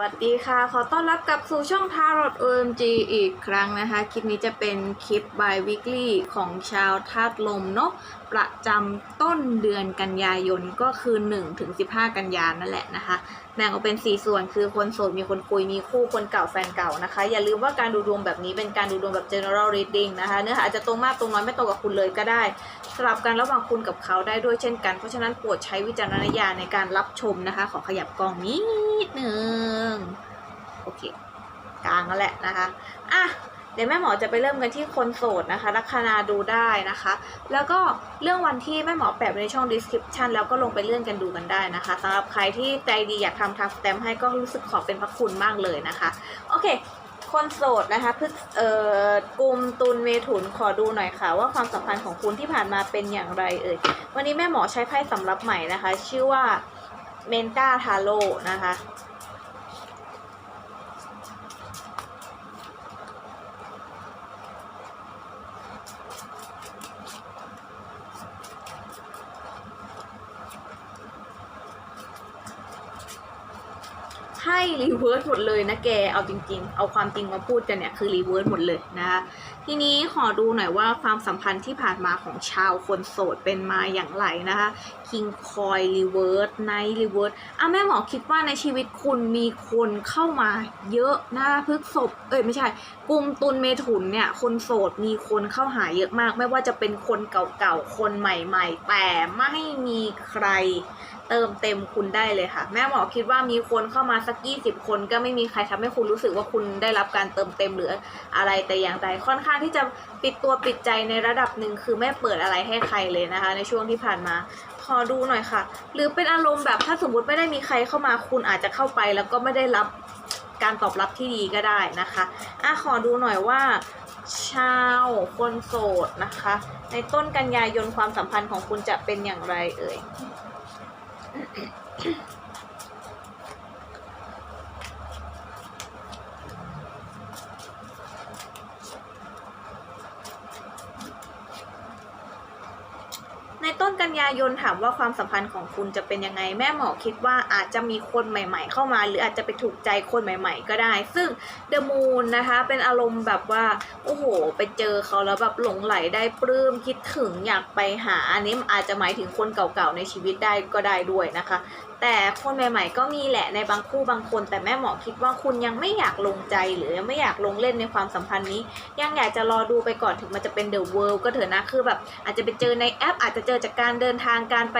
วัสดีค่ะ ขอต้อนรับกลับสู่ช่อง Tarot OMG อีกครั้งนะคะ คลิปนี้จะเป็นคลิป by weekly ของชาวธาตุลมเนาะประจำต้นเดือนกันยายนก็คือ1ถึง15 กันยานั่นแหละนะคะ แบ่งออกเป็น 4 ส่วนคือคนโสดมีคนคุยมีคู่คนเก่าแฟนเก่านะคะ อย่าลืมว่าการดูดวงแบบนี้เป็นการดูดวงแบบ general reading นะคะ เนื้อหาอาจจะตรงมากตรงน้อยไม่ตรงกับคุณเลยก็ได้สลับกันระหว่างคุณกับเขาได้ด้วยเช่นกัน เพราะฉะนั้นโปรดใช้วิจารณญาณในการรับชมนะคะ ขอขยับกล้องนิดนึงโอเคกลางแล้วแหละนะคะอะเดี๋ยวแม่หมอจะไปเริ่มกันที่คนโสดนะคะ ลัคนาดูได้นะคะ แล้วก็เรื่องวันที่แม่หมอแปะไว้ในช่อง description แล้วก็ลงไปเลื่อนกันดูกันได้นะคะสำหรับใครที่ใจดีอยากทำทักสแตมให้ก็รู้สึกขอบเป็นพระคุณมากเลยนะคะ โอเค คนโสดนะคะพฤกเอ่อกลุ่มตุลเมถุนขอดูหน่อยค่ะ ว่าความสัมพันธ์ของคุณที่ผ่านมาเป็นอย่างไรเอ่ย วันนี้แม่หมอใช้ไพ่สำรับใหม่นะคะ ชื่อว่าเมนตาทาโ o นะคะ รีเวิร์สหมดเลยนะแก เอาจริง ๆ เอาความจริงมาพูดกันเนี่ยคือรีเวิร์สหมดเลยนะคะ ทีนี้ขอดูหน่อยว่าความสัมพันธ์ที่ผ่านมาของชาวคนโสดเป็นมาอย่างไรนะคะ King Coin Reverse Night Reverse อะแม่หมอคิดว่าในชีวิตคุณมีคนเข้ามาเยอะนะคะพฤกษบเอ้ยไม่ใช่กลุ่มตุลเมถุนเนี่ยคนโสดมีคนเข้าหาเยอะมาก ไม่ว่าจะเป็นคนเก่าๆคนใหม่ ๆ แต่ไม่มีใคร เติมเต็มคุณได้เลยค่ะ แม่หมอคิดว่ามีคนเข้ามาสักยี่สิบคน ก็ไม่มีใครทำให้คุณรู้สึกว่าคุณได้รับการเติมเต็มหรืออะไรแต่อย่างใดค่อนข้างที่จะปิดตัวปิดใจในระดับหนึ่งคือไม่เปิดอะไรให้ใครเลยนะคะ ในช่วงที่ผ่านมาขอดูหน่อยค่ะ หรือเป็นอารมณ์แบบถ้าสมมติไม่ได้มีใครเข้ามาคุณอาจจะเข้าไป แล้วก็ไม่ได้รับการตอบรับที่ดีก็ได้นะคะอะขอดูหน่อยว่าชาวคนโสดนะคะ ในต้นกันยายนความสัมพันธ์ของคุณจะเป็นอย่างไรเอ่ย Okay. กันยายนถามว่าความสัมพันธ์ของคุณจะเป็นยังไงแม่หมอคิดว่าอาจจะมีคนใหม่ ๆ เข้ามา หรืออาจจะไปถูกใจคนใหม่ ๆ ก็ได้ ซึ่งเดอะมูนนะคะ เป็นอารมณ์แบบว่าโอ้โห ไปเจอเขาแล้วแบบหลงไหลได้ปลื้มคิดถึงอยากไปหาอันนี้อาจจะหมายถึงคนเก่าๆในชีวิตได้ก็ได้ด้วยนะคะ แต่คนใหม่ ๆ ก็มีแหละในบางคู่บางคน แต่แม่หมอคิดว่าคุณยังไม่อยากลงใจหรือยังไม่อยากลงเล่นในความสัมพันธ์นี้ ยังอยากจะรอดูไปก่อนถึงมันจะเป็นเดอะเวิลด์ก็เถอะนะคือแบบอาจจะไปเจอในแอป อาจจะเจอจากการเดินทางการไป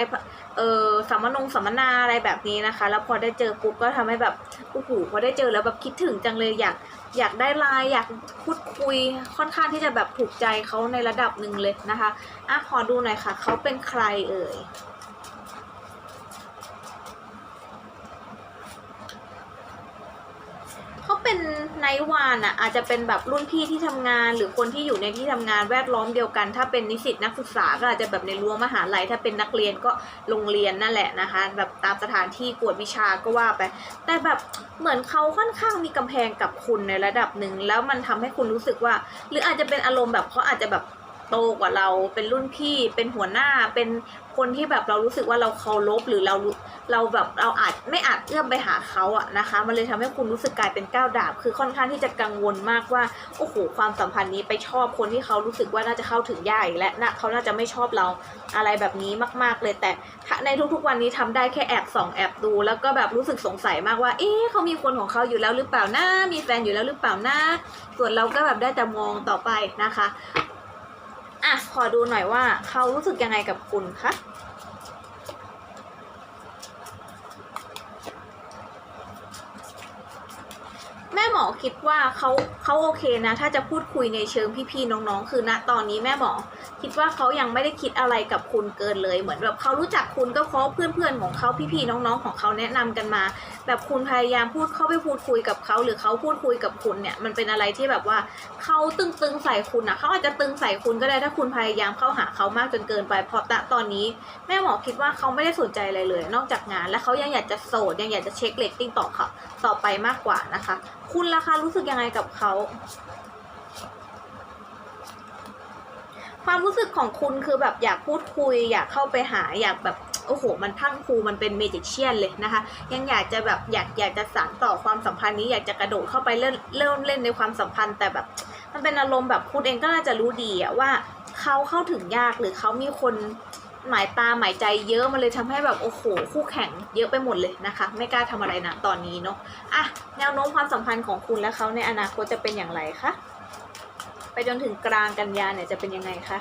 เออสัมมนงสัมมนาอะไรแบบนี้นะคะ แล้วพอได้เจอปุ๊บก็ทำให้แบบโอ้โหพอได้เจอแล้วแบบคิดถึงจังเลยอยากอยากได้ไลน์อยากพูดคุยค่อนข้างที่จะแบบถูกใจเขาในระดับหนึ่งเลยนะคะอะขอดูหน่อยค่ะเขาเป็นใครเอ่ย เป็นไนท์วานอะอาจจะเป็นแบบรุ่นพี่ที่ทำงาน หรือคนที่อยู่ในที่ทำงานแวดล้อมเดียวกัน ถ้าเป็นนิสิตนักศึกษาก็อาจจะแบบในรั้วมหาลัยถ้าเป็นนักเรียนก็โรงเรียนนั่นแหละนะคะแบบตามสถานที่กวดวิชาก็ว่าไป แต่แบบเหมือนเขาค่อนข้างมีกำแพงกับคุณในระดับหนึ่งแล้วมันทำให้คุณรู้สึกว่า หรืออาจจะเป็นอารมณ์แบบเขาอาจจะแบบ โตกว่าเรา เป็นรุ่นพี่ เป็นหัวหน้า เป็นคนที่แบบเรารู้สึกว่าเราเคารพหรือเราเราแบบเราอาจไม่อาจเอื้อมไปหาเขาอะนะคะ มันเลยทำให้คุณรู้สึกกลายเป็นก้าวดาบ คือค่อนข้างที่จะกังวลมากว่าโอ้โหความสัมพันธ์นี้ไปชอบคนที่เขารู้สึกว่าน่าจะเข้าถึงยากและนะเขาน่าจะไม่ชอบเราอะไรแบบนี้มาก ๆ เลยแต่ในทุกๆวันนี้ทำได้แค่แอบส่องแอบดู แล้วก็แบบรู้สึกสงสัยมากว่า เอ๊ะเขามีคนของเขาอยู่แล้วหรือเปล่านะมีแฟนอยู่แล้วหรือเปล่านะส่วนเราก็แบบได้แต่มองต่อไปนะคะ อะ ขอดูหน่อยว่าเขารู้สึกยังไงกับคุณคะ หมอคิดว่าเขาเขาโอเคนะ ถ้าจะพูดคุยในเชิงพี่ๆน้องๆ คือณตอนนี้แม่หมอ คิดว่าเขายังไม่ได้คิดอะไรกับคุณเกินเลย เหมือนแบบเขารู้จักคุณก็เพราะเพื่อนๆของเขาพี่ๆน้องๆของเขาแนะนำกันมา แบบคุณพยายามพูดเข้าไปพูดคุยกับเขาหรือเขาพูดคุยกับคุณเนี่ยมันเป็นอะไรที่แบบว่าเขาตึงๆใส่คุณอะเขาอาจจะตึงใส่คุณก็ได้ถ้าคุณพยายามเข้าหาเขามากจนเกินไปเพราะณตอนนี้ แม่หมอคิดว่าเขาไม่ได้สนใจอะไรเลย นอกจากงาน และเขายังอยากจะโสดยังอยากจะเช็คเรตติ้งต่อเขาต่อไปมากกว่านะคะ คุณล่ะคะรู้สึกยังไงกับเขา ความรู้สึกของคุณคือแบบอยากพูดคุย อยากเข้าไปหาอยากแบบโอ้โห มันพังพรูมันเป็นเมจิเชียนเลยนะคะ ยังอยากจะแบบอยากอยากจะสานต่อความสัมพันธ์นี้อยากจะกระโดดเข้าไปเล่นเริ่มเล่นในความสัมพันธ์ แต่แบบมันเป็นอารมณ์แบบคุณเองก็น่าจะรู้ดีอะว่าเขาเข้าถึงยากหรือเขามีคน หมายตาหมายใจเยอะมันเลยทำให้แบบโอ้โหคู่แข่งเยอะไปหมดเลยนะคะ ไม่กล้าทำอะไรนะตอนนี้เนาะอะแนวโน้มความสัมพันธ์ของคุณและเขาในอนาคตจะเป็นอย่างไรคะไปจนถึงกลางกันยาเนี่ยจะเป็นยังไงคะ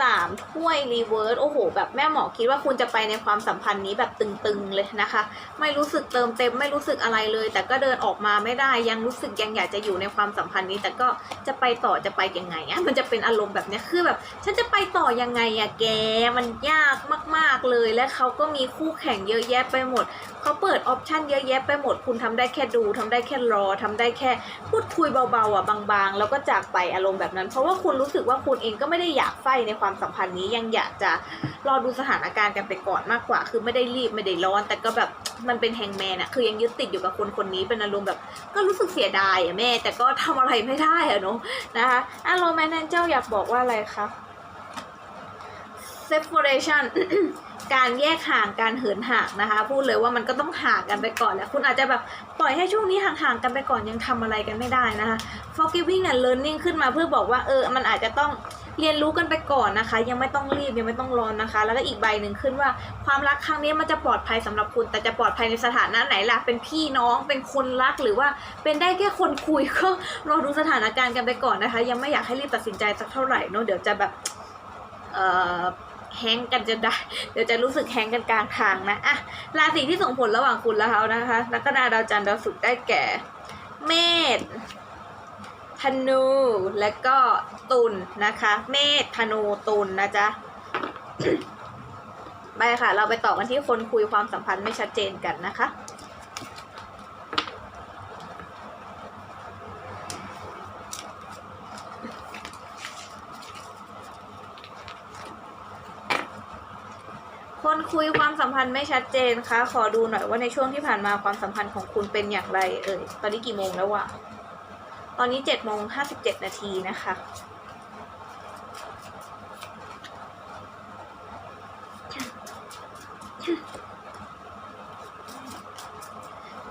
สามถ้วยรีเวิร์สโอ้โห แบบแม่หมอคิดว่าคุณจะไปในความสัมพันธ์นี้แบบตึงๆเลยนะคะ ไม่รู้สึกเติมเต็มไม่รู้สึกอะไรเลย แต่ก็เดินออกมาไม่ได้ยังรู้สึกยังอยากจะอยู่ในความสัมพันธ์นี้ แต่ก็จะไปต่อจะไปยังไงอะมันจะเป็นอารมณ์แบบนี้คือแบบ ฉันจะไปต่อยังไงอะแกมันยากมากๆเลย และเขาก็มีคู่แข่งเยอะแยะไปหมดเขาเปิดออปชันเยอะแยะไปหมดคุณทำได้แค่ดูทำได้แค่รอทำได้แค่พูดคุยเบาๆอะบางๆ แล้วก็จากไปอารมณ์แบบนั้น เพราะว่าคุณรู้สึกว่าคุณเองก็ไม่ได้อยากไฟในความความสัมพันธ์นี้ยังอยากจะรอดูสถานการณ์กันไปก่อนมากกว่า คือไม่ได้รีบไม่ได้ร้อน แต่ก็แบบมันเป็นแฮงแมนอะคือยังยึดติดอยู่กับคนคนนี้เป็นอารมณ์แบบ ก็รู้สึกเสียดายอะแม่ แต่ก็ทำอะไรไม่ได้อะเนาะนะคะอารมณ์แมนเจ้าอยากบอกว่าอะไรคะ separation การแยกห่างการเหินห่างนะคะ พูดเลยว่ามันก็ต้องห่างกันไปก่อนแหละคุณอาจจะแบบปล่อยให้ช่วงนี้ห่างๆกันไปก่อนยังทำอะไรกันไม่ได้นะคะ forgiving and learning ขึ้นมาเพื่อบอกว่าเออมันอาจจะต้อง เรียนรู้กันไปก่อนนะคะ ยังไม่ต้องรีบยังไม่ต้องร้อนนะคะ แล้วก็อีกใบหนึ่งขึ้นว่า ความรักครั้งนี้มันจะปลอดภัยสำหรับคุณ แต่จะปลอดภัยในสถานะไหนล่ะเป็นพี่น้องเป็นคนรักหรือว่าเป็นได้แค่คนคุยก็รอดูสถานการณ์กันไปก่อนนะคะ ยังไม่อยากให้รีบตัดสินใจสักเท่าไหร่เนอะเดี๋ยวจะแบบเอ่อแฮงกันจะได้ เดี๋ยวจะรู้สึกแฮงกันกลางทางนะอะราศีที่ส่งผลระหว่างคุณและเขานะคะลัคนาดาวจันทร์ดาวศุกร์ได้แก่ เมษ ธนูและก็ตุลนะคะ เมษธนูตุลนะจ๊ะไปค่ะ เราไปต่อกันที่คนคุยความสัมพันธ์ไม่ชัดเจนกันนะคะคนคุยความสัมพันธ์ไม่ชัดเจนคะขอดูหน่อยว่าในช่วงที่ผ่านมาความสัมพันธ์ของคุณเป็นอย่างไรเอ่ยตอนนี้กี่โมงแล้ววะ ตอนนี้เจ็ดโมงห้าสิบเจ็ดนาทีนะคะ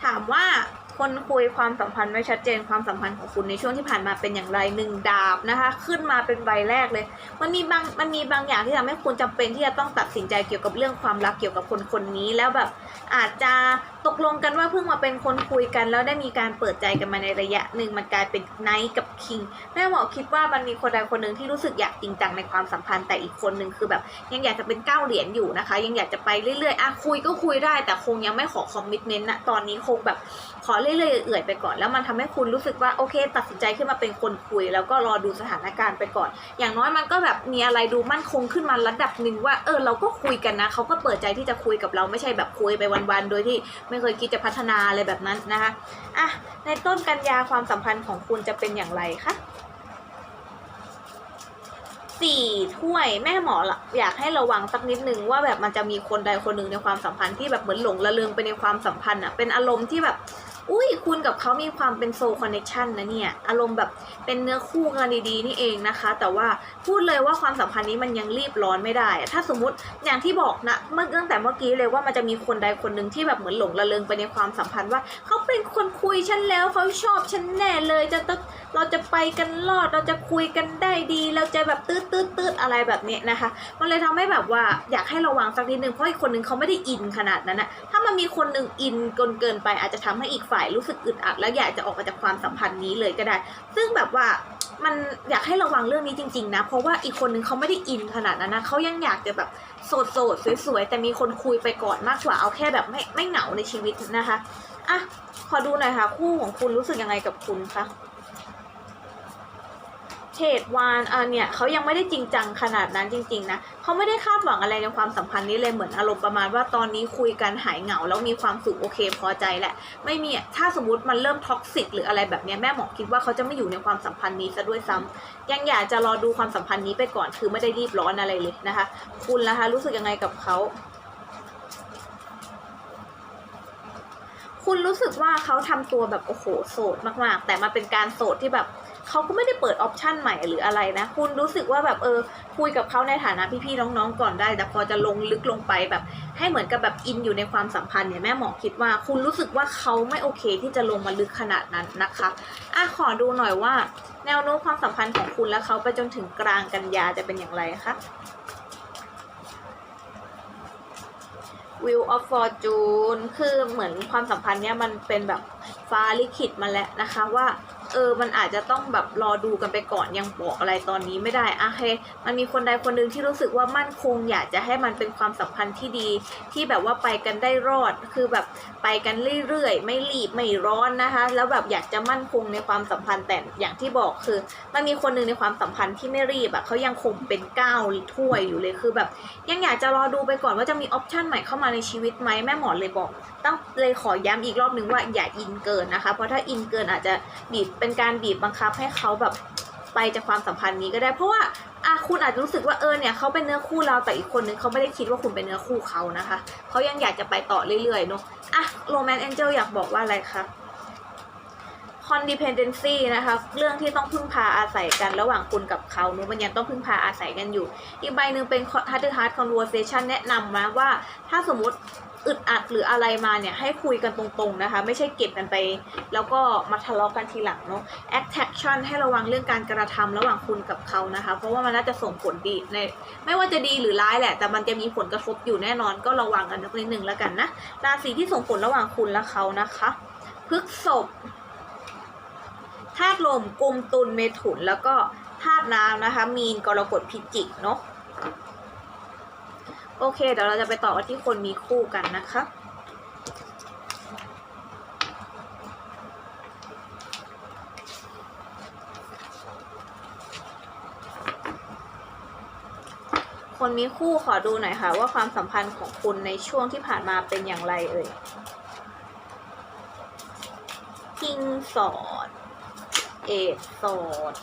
ถามว่าคนคุยความสัมพันธ์ไม่ชัดเจนความสัมพันธ์ของคุณในช่วงที่ผ่านมาเป็นอย่างไรหนึ่งดาบนะคะ ขึ้นมาเป็นใบแรกเลย มันมีบางมันมีบางอย่างที่ทำให้คุณจำเป็นที่จะต้องตัดสินใจเกี่ยวกับเรื่องความรักเกี่ยวกับคนคนนี้แล้วแบบอาจจะ ตกลงกันว่าเพิ่งมาเป็นคนคุยกัน แล้วได้มีการเปิดใจกันมาในระยะหนึ่งมันกลายเป็นไนท์กับคิงแม่หมอคิดว่ามันมีคนใดคนหนึ่งที่รู้สึกอยากจริงจังในความสัมพันธ์แต่อีกคนหนึ่งคือแบบ ยังอยากจะเป็นก้าเหรียญอยู่นะคะ ยังอยากจะไปเรื่อยๆอะคุยก็คุยได้ แต่คงยังไม่ขอคอมมิชเมนต์นะตอนนี้คงแบบขอเรื่อยๆเอื่อยไปก่อน แล้วมันทำให้คุณรู้สึกว่าโอเค ตัดสินใจขึ้นมาเป็นคนคุย แล้วก็รอดูสถานการณ์ไปก่อน อย่างน้อยมันก็แบบมีอะไรดูมั่นคงขึ้นมาระดับหนึ่งว่าเออเราก็คุยกันนะเขาก็เปิดใจที่จะคุยกับเราไม่ใช่แบบคุยไปวันๆโดยที่ไม่เคยคิดจะพัฒนาอะไรแบบนั้นนะคะอะในต้นกันยาความสัมพันธ์ของคุณจะเป็นอย่างไรคะสี่ถ้วยแม่หมอละอยากให้ระวังสักนิดนึงว่าแบบมันจะมีคนใดคนหนึ่งในความสัมพันธ์ที่แบบเหมือนหลงระเริงไปในความสัมพันธ์อะเป็นอารมณ์ที่แบบ อุ้ยคุณกับเขามีความเป็นโซคอนเนคชันนะเนี่ย อารมณ์แบบเป็นเนื้อคู่กันดีๆนี่เองนะคะ แต่ว่าพูดเลยว่าความสัมพันธ์นี้มันยังรีบร้อนไม่ได้อะถ้าสมมติอย่างที่บอกนะเมื่อตั้งแต่เมื่อกี้เลยว่ามันจะมีคนใดคนหนึ่งที่แบบเหมือนหลงระเริงไปในความสัมพันธ์ว่าเขาเป็นคนคุยฉันแล้วเขาชอบฉันแน่เลยจะต้องเราจะไปกันรอดเราจะคุยกันได้ดีเราจะแบบตืดตืดตืดอะไรแบบนี้นะคะ มันเลยทำให้แบบว่าอยากให้ระวังสักนิดนึงเพราะอีกคนนึงเขาไม่ได้อินขนาดนั้นนะถ้ามันมีคนหนึ่งอินเกินเกินไปอาจจะทำให้อีกฝ่ายรู้สึกอึดอัด แล้วอยากจะออกมาจากความสัมพันธ์นี้เลยก็ได้ ซึ่งแบบว่ามันอยากให้ระวังเรื่องนี้จริง ๆ นะ เพราะว่าอีกคนนึงเขาไม่ได้อินขนาดนั้นนะเขายังอยากจะแบบโสดโสดๆสวยๆ แต่มีคนคุยไปก่อนมากกว่าเอาแค่แบบไม่ไม่เหงาในชีวิตนะคะอะขอดูหน่อยค่ะ คู่ของคุณรู้สึกยังไงกับคุณคะ เทดวานอะเนี่ยเขายังไม่ได้จริงจังขนาดนั้นจริง ๆ นะเขาไม่ได้คาดหวังอะไรในความสัมพันธ์นี้เลยเหมือนอารมณ์ประมาณว่าตอนนี้คุยกันหายเหงาแล้วมีความสุขโอเคพอใจแหละ ไม่มีถ้าสมมติมันเริ่มท็อกซิกหรืออะไรแบบนี้แม่หมอคิดว่าเขาจะไม่อยู่ในความสัมพันธ์นี้ซะด้วยซ้ำยังอยากจะรอดูความสัมพันธ์นี้ไปก่อนคือไม่ได้รีบร้อนอะไรเลยนะคะ คุณล่ะคะรู้สึกยังไงกับเขาคุณรู้สึกว่าเขาทำตัวแบบโอ้โหโสดมากๆ แต่มันเป็นการโสดที่แบบ เขาก็ไม่ได้เปิดออปชันใหม่หรืออะไรนะ คุณรู้สึกว่าแบบเออคุยกับเขาในฐานะพี่ๆน้องๆก่อนได้ แต่พอจะลงลึกลงไปแบบ ให้เหมือนกับแบบอินอยู่ในความสัมพันธ์เนี่ยแม่หมอคิดว่า คุณรู้สึกว่าเขาไม่โอเคที่จะลงมาลึกขนาดนั้นนะคะอะขอดูหน่อยว่า แนวโน้มความสัมพันธ์ของคุณและเขาไปจนถึงกลางกันยาจะเป็นอย่างไรคะ Wheel of Fortune คือเหมือนความสัมพันธ์เนี้ยมันเป็นแบบฟ้าลิขิตมาแล้วนะคะว่า ออมันอาจจะต้องแบบรอดูกันไปก่อนยังบอกอะไรตอนนี้ไม่ได้อะเฮมันมีคนใดคนหนึ่งที่รู้สึกว่ามั่นคง อยากจะให้มันเป็นความสัมพันธ์ที่ดี ที่แบบว่าไปกันได้รอดคือแบบไปกันเรื่อยๆ ไม่รีบไม่ร้อนนะคะ แล้วแบบอยากจะมั่นคงในความสัมพันธ์แต่อย่างที่บอกคือ มันมีคนหนึ่งในความสัมพันธ์ที่ไม่รีบอะเขายังคงเป็นก้าวถ้วยอยู่เลยคือแบบ ยังอยากจะรอดูไปก่อนว่าจะมีออปชั่นใหม่เข้ามาในชีวิตไหมแม่หมอเลยบอก ต้องเลยขอย้ำอีกรอบนึงว่าอย่าอินเกินนะคะ เพราะถ้าอินเกินอาจจะบีบเป็นการบีบบังคับให้เขาแบบไปจากความสัมพันธ์นี้ก็ได้เพราะว่าอะคุณอาจจะรู้สึกว่าเออเนี่ยเขาเป็นเนื้อคู่เราแต่อีกคนนึงเขาไม่ได้คิดว่าคุณเป็นเนื้อคู่เขานะคะเขายังอยากจะไปต่อเรื่อยๆเนาะอะโรแมนต์แองเจิลอยากบอกว่าอะไรคะ codependency นะคะเรื่องที่ต้องพึ่งพาอาศัยกันระหว่างคุณกับเขาเนอะมันยังต้องพึ่งพาอาศัยกันอยู่ อีกใบหนึ่งเป็น heart to heart conversation แนะนำมาว่าถ้าสมมติ อึดอัดหรืออะไรมาเนี่ยให้คุยกันตรงๆนะคะ ไม่ใช่เก็บกันไป แล้วก็มาทะเลาะกันทีหลังเนาะ attraction ให้ระวังเรื่องการกระทำระหว่างคุณกับเขานะคะ เพราะว่ามันน่าจะส่งผลดีในไม่ว่าจะดีหรือร้ายแหละ แต่มันจะมีผลกระทบอยู่แน่นอนก็ระวังกันนิดนึงแล้วกันนะราศีที่ส่งผลระหว่างคุณและเขานะคะพฤกษภธาตุลมกลุ่มตุลเมถุนแล้วก็ธาตุน้ำนะคะ มีนกรกฎพิจิกเนาะ โอเค เดี๋ยวเราจะไปต่อกันที่คนมีคู่กันนะคะคนมีคู่ขอดูหน่อยค่ะ ว่าความสัมพันธ์ของคุณในช่วงที่ผ่านมาเป็นอย่างไรเอ่ยคิงสอด เอดโสด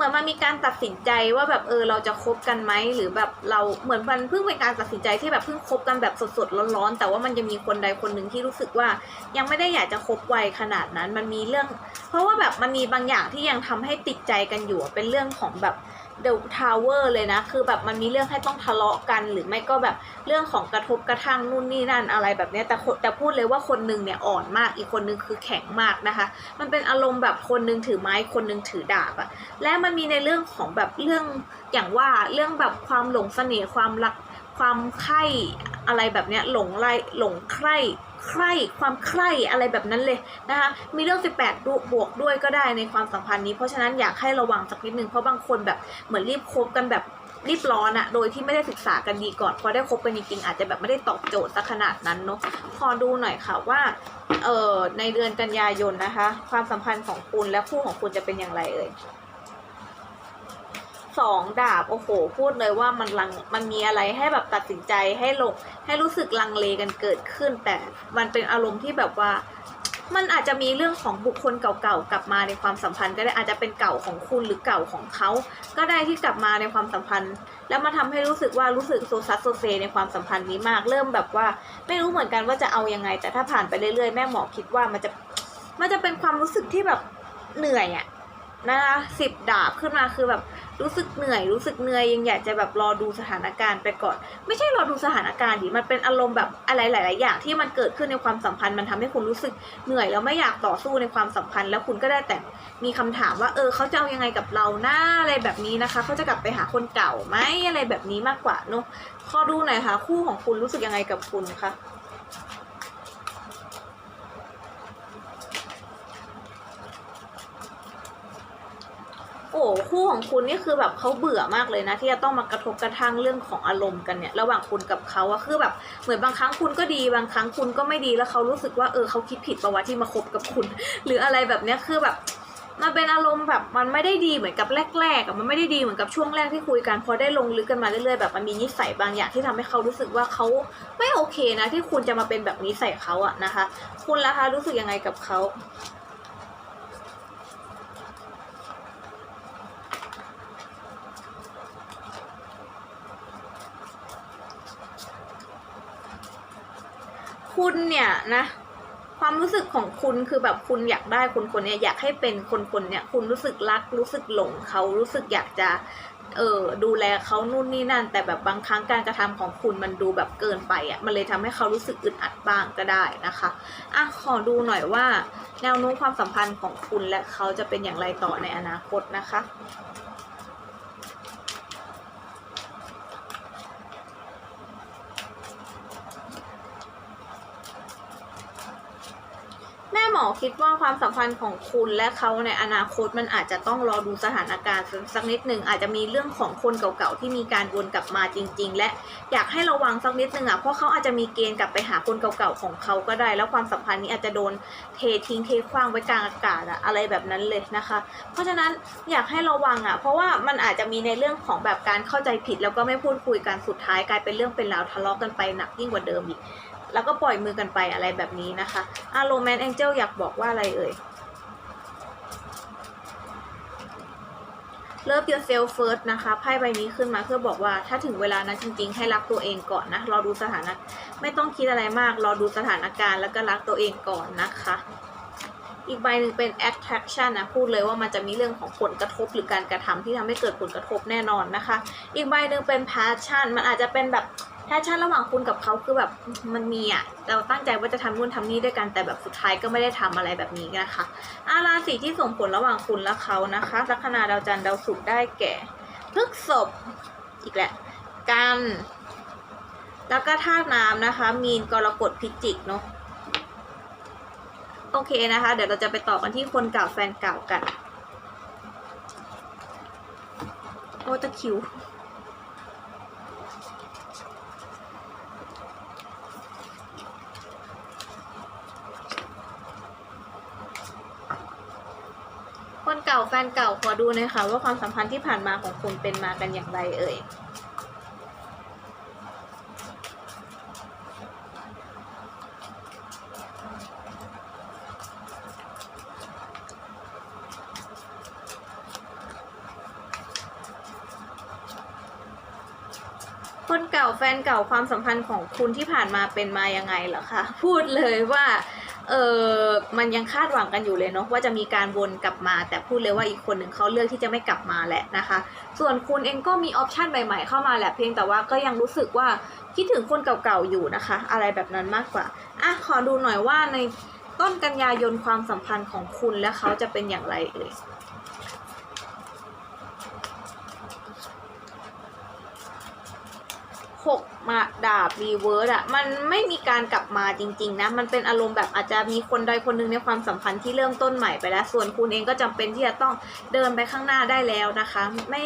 เหมือนมันมีการตัดสินใจว่าแบบเออเราจะคบกันไหมหรือแบบเราเหมือนมันเพิ่งเป็นการตัดสินใจที่แบบเพิ่งคบกันแบบสดๆร้อนๆแต่ว่ามันจะมีคนใดคนหนึ่งที่รู้สึกว่า ยังไม่ได้อยากจะคบไวขนาดนั้น มันมีเรื่อง เพราะว่าแบบมันมีบางอย่างที่ยังทำให้ติดใจกันอยู่เป็นเรื่องของแบบ เดอะทาวเวอร์เลยนะ คือแบบมันมีเรื่องให้ต้องทะเลาะกัน หรือไม่ก็แบบเรื่องของกระทบกระทั่งนู่นนี่นั่นอะไรแบบเนี้ยแต่แต่พูดเลยว่าคนหนึงเนี่ยอ่อนมาก อีกคนนึงคือแข็งมากนะคะ มันเป็นอารมณ์แบบคนหนึงถือไม้คนหนึงถือดาบอะและมันมีในเรื่องของแบบเรื่องอย่างว่าเรื่องแบบความหลงเสน่ห์ความรักความใคร่อะไรแบบเนี้ยหลงไลหลงใคร่ ใคร่ความใคร่อะไรแบบนั้นเลยนะคะมีเรื่อง 18ดูบวกด้วยก็ได้ในความสัมพันธ์นี้ เพราะฉะนั้นอยากให้ระวังสักนิดนึงเพราะบางคนแบบเหมือนรีบคบกันแบบรีบร้อนอะโดยที่ไม่ได้ศึกษากันดีก่อนพอได้คบกันจริงๆอาจจะแบบไม่ได้ตอบโจทย์สักขนาดนั้นเนาะพอดูหน่อยค่ะว่าเออในเดือนกันยายนนะคะ ความสัมพันธ์ของคุณและคู่ของคุณจะเป็นอย่างไรเอ่ย สองดาบโอ้โห พูดเลยว่ามันลังมันมีอะไรให้แบบตัดสินใจให้ลงให้รู้สึกลังเลกันเกิดขึ้น แต่มันเป็นอารมณ์ที่แบบว่ามันอาจจะมีเรื่องของบุคคลเก่าๆกลับมาในความสัมพันธ์ ก็ได้อาจจะเป็นเก่าของคุณหรือเก่าของเขาก็ได้ที่กลับมาในความสัมพันธ์ แล้วมาทำให้รู้สึกว่ารู้สึกโซซัสโซเซในความสัมพันธ์นี้มากเริ่มแบบว่า ไม่รู้เหมือนกันว่าจะเอายังไง แต่ถ้าผ่านไปเรื่อยๆแม่หมอคิดว่ามันจะมันจะเป็นความรู้สึกที่แบบเหนื่อยอะนะคะสิบดาบขึ้นมาคือแบบ รู้สึกเหนื่อยรู้สึกเหนื่อยยังอยากจะแบบรอดูสถานการณ์ไปก่อน ไม่ใช่รอดูสถานการณ์ดิมันเป็นอารมณ์แบบอะไรหลาย ๆ อย่างที่มันเกิดขึ้นในความสัมพันธ์มันทำให้คุณรู้สึกเหนื่อยแล้วไม่อยากต่อสู้ในความสัมพันธ์ แล้วคุณก็ได้แต่มีคำถามว่า เออเขาจะเอายังไงกับเราหน้าอะไรแบบนี้นะคะเขาจะกลับไปหาคนเก่าไหมอะไรแบบนี้มากกว่าเนอะขอดูหน่อยค่ะ คู่ของคุณรู้สึกยังไงกับคุณคะ โอ้คู่ของคุณนี่คือแบบเขาเบื่อมากเลยนะ ที่จะต้องมากระทบกระทั่งเรื่องของอารมณ์กันเนี่ยระหว่างคุณกับเขาอะคือแบบเหมือนบางครั้งคุณก็ดีบางครั้งคุณก็ไม่ดีแล้วเขารู้สึกว่าเออเขาคิดผิดประวัติที่มาคบกับคุณ หรืออะไรแบบเนี้ยคือแบบมันเป็นอารมณ์แบบมันไม่ได้ดีเหมือนกับแรกๆอะมันไม่ได้ดีเหมือนกับช่วงแรกที่คุยกันพอได้ลงลึกกันมาเรื่อยๆแบบมันมีนิสัยบางอย่างที่ทำให้เขารู้สึกว่าเขาไม่โอเคนะ ที่คุณจะมาเป็นแบบนี้ใส่เขาอะนะคะ คุณล่ะคะรู้สึกยังไงกับเขา คุณเนี่ยนะความรู้สึกของคุณคือแบบคุณอยากได้คนคนเนี้ยอยากให้เป็นคนคนเนี้ยคุณรู้สึกรักรู้สึกหลงเขารู้สึกอยากจะเออดูแลเขานู่นนี่นั่น แต่แบบบางครั้งการกระทำของคุณมันดูแบบเกินไปอะมันเลยทำให้เขารู้สึกอึดอัดบ้างก็ได้นะคะอะขอดูหน่อยว่า แนวโน้มความสัมพันธ์ของคุณและเขาจะเป็นอย่างไรต่อในอนาคตนะคะ แม่หม อคิดว่าความสัมพันธ์ของคุณและเขาในอนาคตมันอาจจะต้องรอดูสถานการณ์สักนิดหนึ่งอาจจะมีเรื่องของคนเก่าๆที่มีการวนกลับมาจริง ๆ และอยากให้ระวังสักนิดหนึ่งอะเพราะเขาอาจจะมีเกณฑ์กลับไปหาคนเก่าๆของเขาก็ได้ แล้วความสัมพันธ์นี้อาจจะโดนเททิ้งเทขว้างไว้กลางอากาศอะอะไรแบบนั้นเลยนะคะ เพราะฉะนั้นอยากให้ระวังอะเพราะว่ามันอาจจะมีในเรื่องของแบบการเข้าใจผิด แล้วก็ไม่พูดคุยกันสุดท้ายกลายเป็นเรื่องเป็นราวทะเลาะกันไปหนักยิ่งกว่าเดิมอีก แล้วก็ปล่อยมือกันไปอะไรแบบนี้นะคะอาโรแมนแองเจลอยากบอกว่าอะไรเอ่ย Love yourself first นะคะไพ่ใบนี้ขึ้นมาเพื่อบอกว่าถ้าถึงเวลานั้นจริง ๆ ให้รักตัวเองก่อนนะรอดูสถานะไม่ต้องคิดอะไรมาก รอดูสถานการณ์แล้วก็รักตัวเองก่อนนะคะ อีกใบหนึ่งเป็น attraction นะพูดเลยว่ามันจะมีเรื่องของผลกระทบหรือการกระทำที่ทำให้เกิดผลกระทบแน่นอนนะคะ อีกใบหนึ่งเป็น passion มันอาจจะเป็นแบบ passion ระหว่างคุณกับเขาคือแบบมันมีอะเราตั้งใจว่าจะทำนู่นทำนี่ด้วยกันแต่แบบสุดท้ายก็ไม่ได้ทำอะไรแบบนี้นะคะอาราศีที่ส่งผลระหว่างคุณและเขานะคะ ลัคนาดาวจันทร์ดาวศุกร์ได้แก่พฤกษภอีกแหละ กัน แล้วก็ธาตุน้ำนะคะ มีนกรกฎพิจิกเนาะโอเคนะคะ เดี๋ยวเราจะไปต่อกันที่คนเก่าแฟนเก่ากัน โอ้ตะคิว คนเก่านเก่าขอดูหน่อยค่ะว่าความสัมพันธ์ที่ผ่านมาของคุณเป็นมากันอย่างไรเอ่ยคนเก่าแฟนเก่าความสัมพันธ์ของคุณที่ผ่านมาเป็นมายังไงเหรอคะพูดเลยว่า เออมันยังคาดหวังกันอยู่เลยเนาะว่าจะมีการวนกลับมา แต่พูดเลยว่าอีกคนหนึ่งเขาเลือกที่จะไม่กลับมาแหละนะคะ ส่วนคุณเองก็มีออปชันใหม่ๆเข้ามาแหละเพียงแต่ว่าก็ยังรู้สึกว่าคิดถึงคนเก่าๆอยู่นะคะ อะไรแบบนั้นมากกว่าอะขอดูหน่อยว่าในต้นกันยายนความสัมพันธ์ของคุณและเขาจะเป็นอย่างไรเอ่ย หก มาดาบรีเวิร์สอะมันไม่มีการกลับมาจริง ๆ นะ มันเป็นอารมณ์แบบอาจจะมีคนใดคนหนึ่งในความสัมพันธ์ที่เริ่มต้นใหม่ไปแล้ว ส่วนคุณเองก็จำเป็นที่จะต้องเดินไปข้างหน้าได้แล้วนะคะ ไม่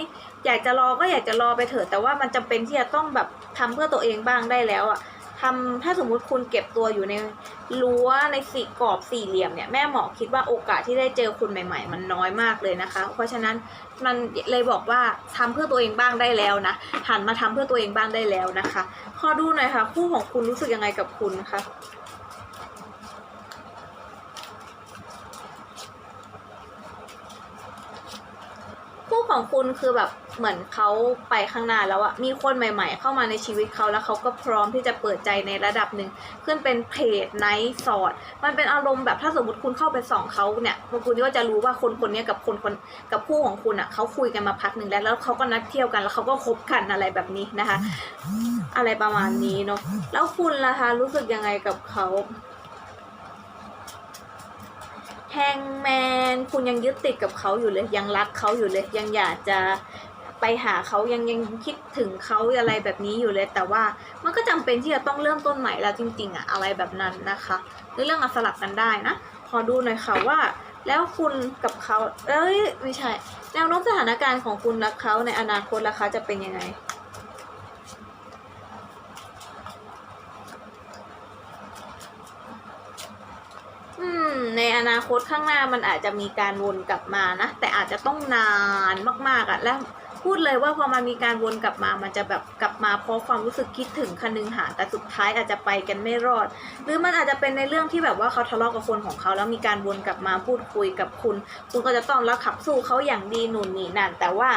อยากจะรอก็อยากจะรอไปเถอะแต่ว่ามันจำเป็นที่จะต้องแบบทำเพื่อตัวเองบ้างได้แล้วอะ ทำถ้าสมมุติคุณเก็บตัวอยู่ในรั้วในสี่กรอบสี่เหลี่ยมเนี่ยแม่หมอคิดว่าโอกาสที่ได้เจอคุณใหม่ ๆ มันน้อยมากเลยนะคะ เพราะฉะนั้นมันเลยบอกว่าทำเพื่อตัวเองบ้างได้แล้วนะหันมาทำเพื่อตัวเองบ้างได้แล้วนะคะ ขอดูหน่อยค่ะ คู่ของคุณรู้สึกยังไงกับคุณคะ คู่ของคุณคือแบบเหมือนเขาไปข้างหน้าแล้วอะมีคนใหม่ ๆ เข้ามาในชีวิตเขาแล้วเขาก็พร้อมที่จะเปิดใจในระดับหนึ่งขึ้นเป็นเพจไนท์สอดมันเป็นอารมณ์แบบถ้าสมมติคุณเข้าไปส่องเขาเนี่ยคุณก็จะรู้ว่าคนคนนี้กับคนคนกับคู่ของคุณอะเขาคุยกันมาพักหนึ่งแล้วแล้วเขาก็นัดเที่ยวกันแล้วเขาก็คบกันอะไรแบบนี้นะคะ อะไรประมาณนี้เนาะแล้วคุณล่ะคะรู้สึกยังไงกับเขา แฮงแมนคุณยังยึดติดกับเขาอยู่เลยยังรักเขาอยู่เลยยังอยากจะไปหาเขายังยังคิดถึงเขาอะไรแบบนี้อยู่เลย แต่ว่ามันก็จำเป็นที่จะต้องเริ่มต้นใหม่แล้วจริงๆอะอะไรแบบนั้นนะคะในเรื่องอสลับกันได้นะขอดูหน่อยค่ะว่า แล้วคุณกับเขาเอ้ยไม่ใช่ แนวโน้มสถานการณ์ของคุณและเขาในอนาคตล่ะคะจะเป็นยังไง อืม ในอนาคตข้างหน้ามันอาจจะมีการวนกลับมานะ แต่อาจจะต้องนานมากๆอะ่ะ แล้วพูดเลยว่าพอมันมีการวนกลับมา มันจะแบบกลับมาเพราะความรู้สึกคิดถึงคันนึงหาแต่สุดท้ายอาจจะไปกันไม่รอด หรือมันอาจจะเป็นในเรื่องที่แบบว่าเขาทะเลาะกับคนของเขา แล้วมีการวนกลับมาพูดคุยกับคุณ คุณก็จะต้องรับขับสู้เขาอย่างดีหนุนหนี่นั่นแต่ว่า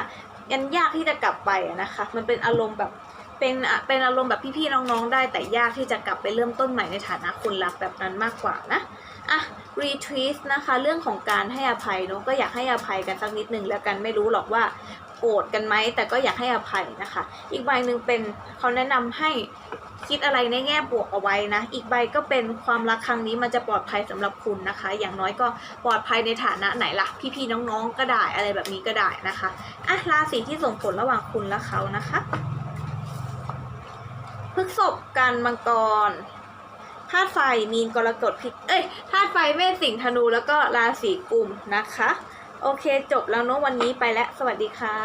ยังยากที่จะกลับไปนะคะ มันเป็นอารมณ์แบบเป็นเป็นอารมณ์แบบพี่ๆน้องๆได้ แต่ยากที่จะกลับไปเริ่มต้นใหม่ในฐานะคนรักแบบนั้นมากกว่านะ อะ retweet นะคะ เรื่องของการให้อภัยเนอะก็อยากให้อภัยกันสักนิดหนึ่งแล้วกันไม่รู้หรอกว่าโกรธกันไหมแต่ก็อยากให้อภัยนะคะ อีกใบหนึ่งเป็นเขาแนะนำให้คิดอะไรในแง่บวกเอาไว้นะ อีกใบก็เป็นความรักครั้งนี้มันจะปลอดภัยสำหรับคุณนะคะ อย่างน้อยก็ปลอดภัยในฐานะไหนล่ะ พี่ๆน้องๆก็ได้อะไรแบบนี้ก็ได้นะคะอะราศีที่ส่งผลระหว่างคุณและเขานะคะพฤกษภกันมังกร ธาตุไฟมีนกรกฎพิษเอ้ยธาตุไฟเมษสิงห์ธนูแล้วก็ราศีกุมนะคะ โอเคจบแล้วเนาะวันนี้ไปแล้ว สวัสดีค่ะ